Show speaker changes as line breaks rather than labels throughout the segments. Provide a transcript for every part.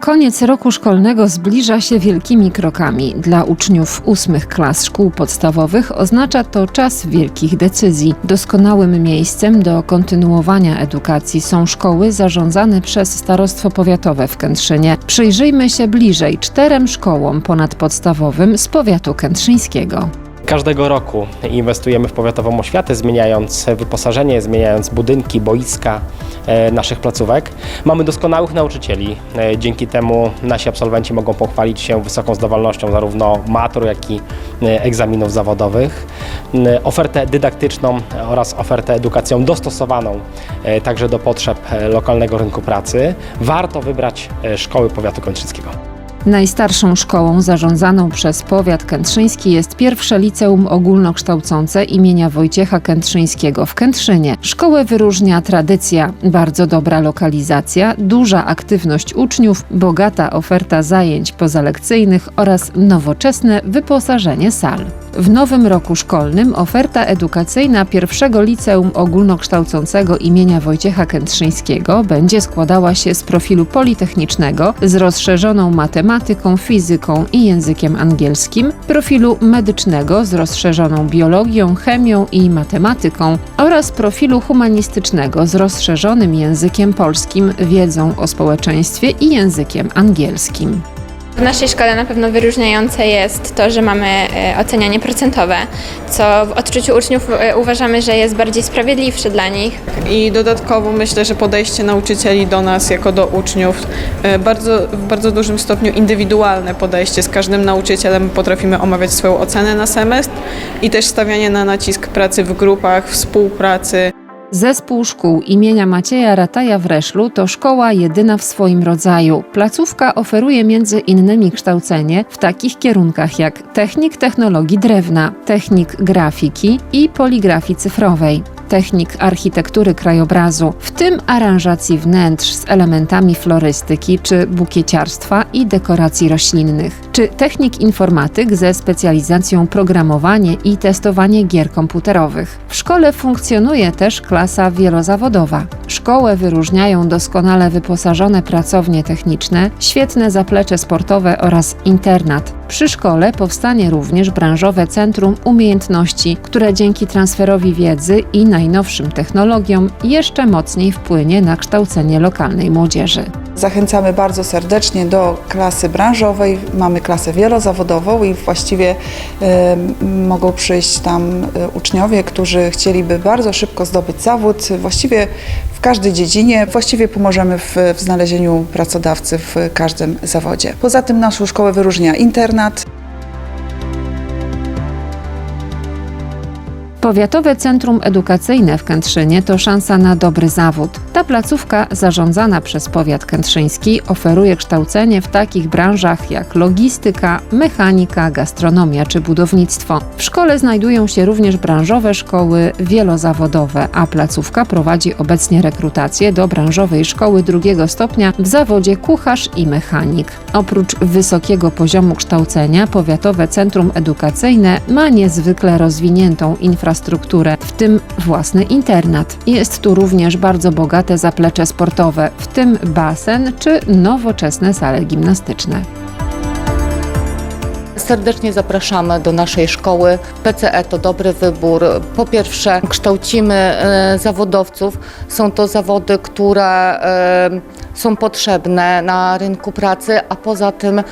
Koniec roku szkolnego zbliża się wielkimi krokami. Dla uczniów ósmych klas szkół podstawowych oznacza to czas wielkich decyzji. Doskonałym miejscem do kontynuowania edukacji są szkoły zarządzane przez Starostwo Powiatowe w Kętrzynie. Przyjrzyjmy się bliżej czterem szkołom ponadpodstawowym z powiatu kętrzyńskiego.
Każdego roku inwestujemy w powiatową oświatę, zmieniając wyposażenie, zmieniając budynki, boiska e, naszych placówek. Mamy doskonałych nauczycieli. E, Dzięki temu nasi absolwenci mogą pochwalić się wysoką zdawalnością zarówno matur, jak i e, egzaminów zawodowych. Ofertę dydaktyczną oraz ofertę edukacją dostosowaną także do potrzeb lokalnego rynku pracy. Warto wybrać szkoły powiatu kończyńskiego.
Najstarszą szkołą zarządzaną przez powiat kętrzyński jest pierwsze liceum ogólnokształcące imienia Wojciecha Kętrzyńskiego w Kętrzynie. Szkołę wyróżnia tradycja, bardzo dobra lokalizacja, duża aktywność uczniów, bogata oferta zajęć pozalekcyjnych oraz nowoczesne wyposażenie sal. W nowym roku szkolnym oferta edukacyjna pierwszego liceum ogólnokształcącego imienia Wojciecha Kętrzyńskiego będzie składała się z profilu politechnicznego z rozszerzoną matematyką, fizyką i językiem angielskim, profilu medycznego z rozszerzoną biologią, chemią i matematyką oraz profilu humanistycznego z rozszerzonym językiem polskim, wiedzą o społeczeństwie i językiem angielskim.
W naszej szkole na pewno wyróżniające jest to, że mamy e, ocenianie procentowe, co w odczuciu uczniów e, uważamy, że jest bardziej sprawiedliwsze dla nich.
I dodatkowo myślę, że podejście nauczycieli do nas jako do uczniów, e, bardzo, w bardzo dużym stopniu indywidualne podejście. Z każdym nauczycielem potrafimy omawiać swoją ocenę na semestr i też stawianie na nacisk pracy w grupach, współpracy.
Zespół szkół imienia Macieja Rataja w Reszlu to szkoła jedyna w swoim rodzaju. Placówka oferuje między innymi kształcenie w takich kierunkach jak technik technologii drewna, technik grafiki i poligrafii cyfrowej. Technik architektury krajobrazu, w tym aranżacji wnętrz z elementami florystyki czy bukieciarstwa i dekoracji roślinnych, czy technik informatyk ze specjalizacją programowanie i testowanie gier komputerowych. W szkole funkcjonuje też klasa wielozawodowa. Szkołę wyróżniają doskonale wyposażone pracownie techniczne, świetne zaplecze sportowe oraz internat. Przy szkole powstanie również branżowe centrum umiejętności, które dzięki transferowi wiedzy i najnowszym technologiom jeszcze mocniej wpłynie na kształcenie lokalnej młodzieży.
Zachęcamy bardzo serdecznie do klasy branżowej. Mamy klasę wielozawodową i właściwie e, mogą przyjść tam e, uczniowie, którzy chcieliby bardzo szybko zdobyć zawód, właściwie w każdej dziedzinie. Właściwie pomożemy w, w znalezieniu pracodawcy w każdym zawodzie. Poza tym naszą szkołę wyróżnia internat.
Powiatowe Centrum Edukacyjne w Kętrzynie to szansa na dobry zawód. Ta placówka, zarządzana przez powiat kętrzyński, oferuje kształcenie w takich branżach jak logistyka, mechanika, gastronomia czy budownictwo. W szkole znajdują się również branżowe szkoły wielozawodowe, a placówka prowadzi obecnie rekrutację do branżowej szkoły drugiego stopnia w zawodzie kucharz i mechanik. Oprócz wysokiego poziomu kształcenia, Powiatowe Centrum Edukacyjne ma niezwykle rozwiniętą infrastrukturę, w tym własny internat. Jest tu również bardzo bogate zaplecze sportowe, w tym basen czy nowoczesne sale gimnastyczne.
Serdecznie zapraszamy do naszej szkoły. PCE to dobry wybór. Po pierwsze, kształcimy e, zawodowców. Są to zawody, które e, są potrzebne na rynku pracy, a poza tym e,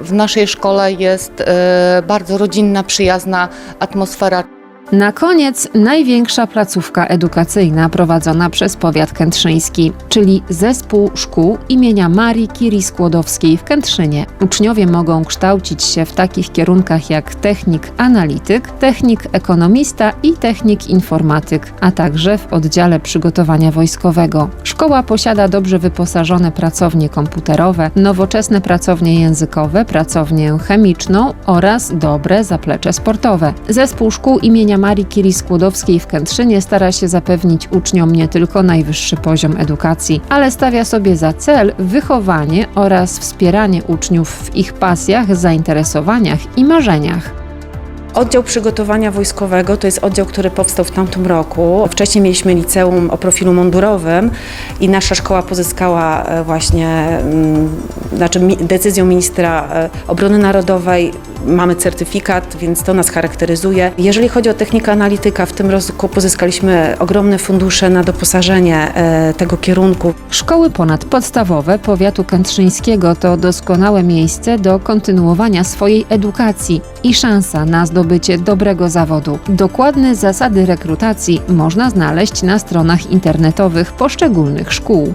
w naszej szkole jest e, bardzo rodzinna, przyjazna atmosfera.
Na koniec największa placówka edukacyjna prowadzona przez powiat kętrzyński, czyli Zespół Szkół imienia Marii Curie Skłodowskiej w Kętrzynie. Uczniowie mogą kształcić się w takich kierunkach jak technik analityk, technik ekonomista i technik informatyk, a także w oddziale przygotowania wojskowego. Szkoła posiada dobrze wyposażone pracownie komputerowe, nowoczesne pracownie językowe, pracownię chemiczną oraz dobre zaplecze sportowe. Zespół Szkół imienia Marii Curie Skłodowskiej w Kętrzynie stara się zapewnić uczniom nie tylko najwyższy poziom edukacji, ale stawia sobie za cel wychowanie oraz wspieranie uczniów w ich pasjach, zainteresowaniach i marzeniach.
Oddział Przygotowania Wojskowego to jest oddział, który powstał w tamtym roku. Wcześniej mieliśmy liceum o profilu mundurowym i nasza szkoła pozyskała e, właśnie, mm, znaczy decyzją ministra e, obrony narodowej mamy certyfikat, więc to nas charakteryzuje. Jeżeli chodzi o technikę analityka, w tym roku pozyskaliśmy ogromne fundusze na doposażenie e, tego kierunku.
Szkoły ponadpodstawowe powiatu kętrzyńskiego to doskonałe miejsce do kontynuowania swojej edukacji i szansa na zdobycie dobrego zawodu. Dokładne zasady rekrutacji można znaleźć na stronach internetowych poszczególnych szkół.